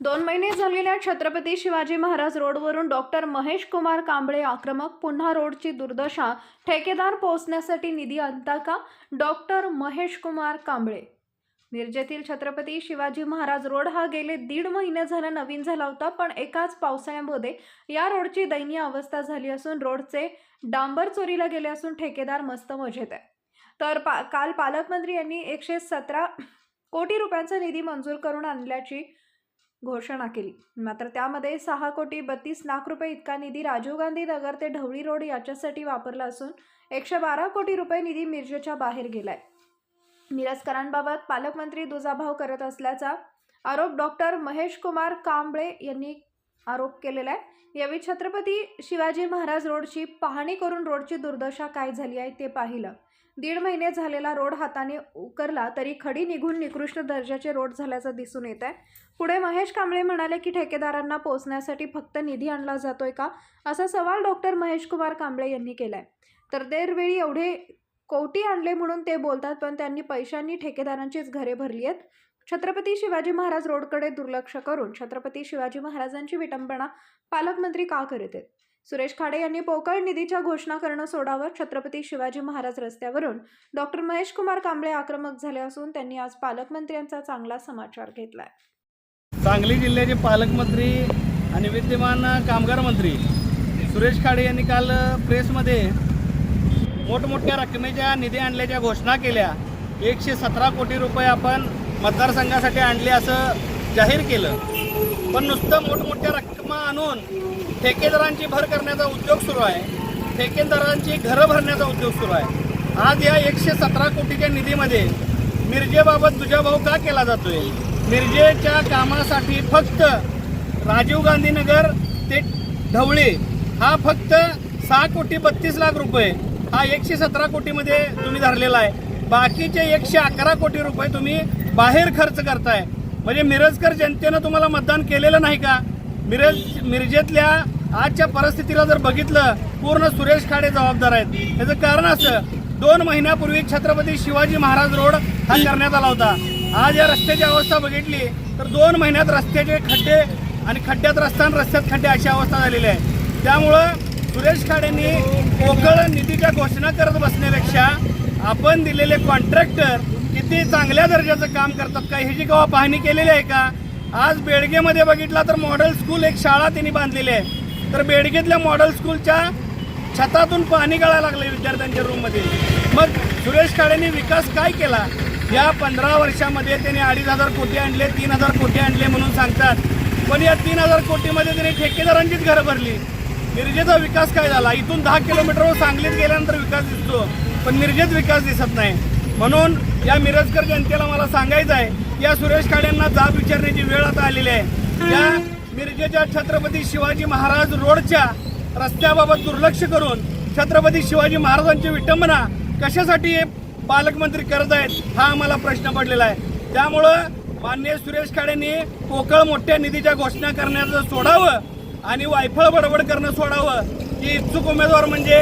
दोन महिने झालेल्या छत्रपती शिवाजी महाराज रोडवरून डॉक्टर महेश कुमार कांबळे आक्रमक पुन्हा रोडची दुर्दशा ठेकेदार पोहोचण्यासाठी निधी आणता का? डॉक्टर महेश कुमार कांबळे. मिरजेतील छत्रपती शिवाजी महाराज रोड हा गेले दीड महिने झाला नवीन झाला होता पण एकाच पावसाळ्यामध्ये या रोडची दयनीय अवस्था झाली असून रोडचे डांबर चोरीला गेले असून ठेकेदार मस्त मजेत आहे. तर पा काल पालकमंत्री यांनी एकशे सतरा कोटी रुपयांचा निधी मंजूर करून आणल्याची घोषणा केली. मात्र त्यामध्ये सहा कोटी बत्तीस लाख रुपये इतका निधी राजीव गांधी नगर ते ढवळी रोड याच्यासाठी वापरला असून एकशे बारा कोटी रुपये निधी मिरजेच्या बाहेर गेलाय. मिरजकरांबाबत पालकमंत्री दुजाभाव करत असल्याचा आरोप डॉक्टर महेश कुमार कांबळे यांनी आरोप केलेला आहे. यावेळी छत्रपती शिवाजी महाराज रोडची पाहणी करून रोडची दुर्दशा काय झाली आहे ते पाहिलं. दीड महिने झालेला रोड हाताने उकरला तरी खडी निघून निकृष्ट दर्जाचे रोड झाल्याचं दिसून येत आहे पुढे महेश कांबळे म्हणाले की ठेकेदारांना पोहोचण्यासाठी फक्त निधी आणला जातोय का? असा सवाल डॉक्टर महेश कुमार कांबळे यांनी केलाय. तर दरवेळी एवढे कोटी आणले म्हणून ते बोलतात पण त्यांनी पैशांनी ठेकेदारांचीच घरे भरली आहेत. छत्रपती शिवाजी महाराज रोडकडे दुर्लक्ष करून छत्रपती शिवाजी महाराजांची विटंबना पालकमंत्री का करत आहेत? सुरेश खाडे यांनी पोकळ निधीच्या घोषणा करणं सोडावं छत्रपती शिवाजी महाराज रस्त्यावरून. डॉक्टर महेश कुमार कांबळे आक्रमक झाले असून त्यांनी आज पालकमंत्र्यांचा चांगला समाचार घेतलाय. सांगली जिल्ह्याचे पालकमंत्री आणि विद्यमान कामगार मंत्री सुरेश खाडे यांनी काल प्रेसमध्ये मोठमोठ्या रकमेच्या निधी आणल्याच्या घोषणा केल्या. एकशे सतरा कोटी रुपये आपण मतदारसंघासाठी आणले असं जाहीर केलं. पण नुसतं मोठमोठ्या रक्कमा आणून ठेकेदारांची भर करण्याचा उद्योग सुरू आहे. ठेकेदारांची घरं भरण्याचा उद्योग सुरू आहे. आज या एकशे सतरा कोटीच्या निधीमध्ये मिरजेबाबत दुजाभाव का केला जातोय? मिरजेच्या कामासाठी फक्त राजीव गांधीनगर ते ढवळे हा फक्त सहा कोटी बत्तीस लाख रुपये हा एकशे सतरा कोटीमध्ये तुम्ही धरलेला आहे. बाकीचे एकशे अकरा कोटी रुपये तुम्ही बाहेर खर्च करताय. म्हणजे मिरजकर जनतेनं तुम्हाला मतदान केलेलं नाही का? मिरज मिरजेतल्या आजच्या परिस्थितीला जर बघितलं पूर्ण सुरेश खाडे जबाबदार आहेत. याचं कारण असं दोन महिन्यापूर्वी छत्रपती शिवाजी महाराज रोड हा करण्यात आला होता. आज या रस्त्याची अवस्था बघितली तर दोन महिन्यात रस्त्याचे खड्डे आणि खड्ड्यात रस्ता आणि रस्त्यात खड्डे अशी अवस्था झालेली आहे. त्यामुळं सुरेश खाडेंनी पोकळ निधीच्या घोषणा करत बसण्यापेक्षा आपण दिलेले कॉन्ट्रॅक्टर किती चांगल्या दर्जाचं काम करतात का? ह्याची केव्हा पाहणी केलेली आहे का? आज बेडगेमध्ये बघितला तर मॉडेल स्कूल एक शाळा त्यांनी बांधलेली आहे. तर बेडगेतल्या मॉडेल स्कूलच्या छतातून पाणी गळायला लागले विद्यार्थ्यांच्या रूममध्ये मग सुरेश खाडेंनी विकास काय केला? या पंधरा वर्षामध्ये त्यांनी अडीच हजार कोटी आणले तीन हजार कोटी आणले म्हणून सांगतात. पण या तीन हजार कोटीमध्ये त्यांनी ठेकेदारांचीच घरं भरली. मिरजेचा विकास काय झाला? इथून दहा किलोमीटरवर सांगलीत गेल्यानंतर विकास दिसतो पण निर्जेत विकास दिसत नाही. म्हणून या मिरजकर जनतेला मला सांगायचं आहे या सुरेश खाडेंना जाब विचारण्याची वेळ आता आलेली आहे. या मिरजेच्या छत्रपती शिवाजी महाराज रोडच्या रस्त्याबाबत दुर्लक्ष करून छत्रपती शिवाजी महाराजांची विटंबना कशासाठी पालकमंत्री करत आहेत हा आम्हाला प्रश्न पडलेला आहे. त्यामुळं मान्य सुरेश खाडेंनी पोकळ मोठ्या निधीच्या घोषणा करण्याचं सोडावं आणि वायफळ बडबड करणं सोडावं की इच्छुक उमेदवार म्हणजे